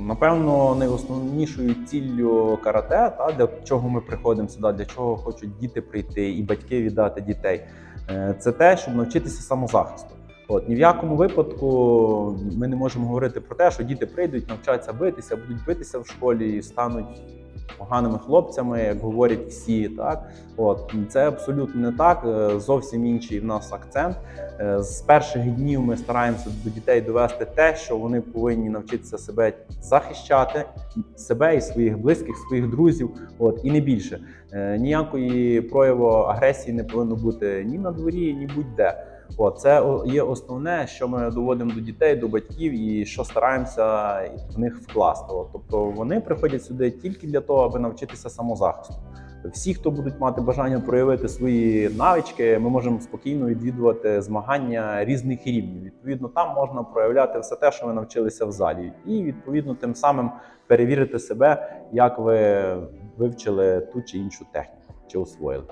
Напевно, найосновнішою ціллю карате, та для чого ми приходимо сюди, для чого хочуть діти прийти і батьки віддати дітей, е, це те, щоб навчитися самозахисту. От ні в якому випадку ми не можемо говорити про те, що діти прийдуть, навчаться битися, будуть битися в школі і стануть поганими хлопцями, як говорять всі. Так, от це абсолютно не так. е, Зовсім інший в нас акцент. Е, З перших днів ми стараємося до дітей довести те, що вони повинні навчитися себе захищати, себе і своїх близьких, своїх друзів. От і не більше. Е, Ніякої прояву агресії не повинно бути ні на дворі, ні будь-де. От, це є основне, що ми доводимо до дітей, до батьків, і що стараємося в них вкласти. От, тобто вони приходять сюди тільки для того, аби навчитися самозахисту. Всі, хто будуть мати бажання проявити свої навички, ми можемо спокійно відвідувати змагання різних рівнів. Відповідно, там можна проявляти все те, що ви навчилися в залі, і відповідно тим самим перевірити себе, як ви вивчили ту чи іншу техніку чи освоїли.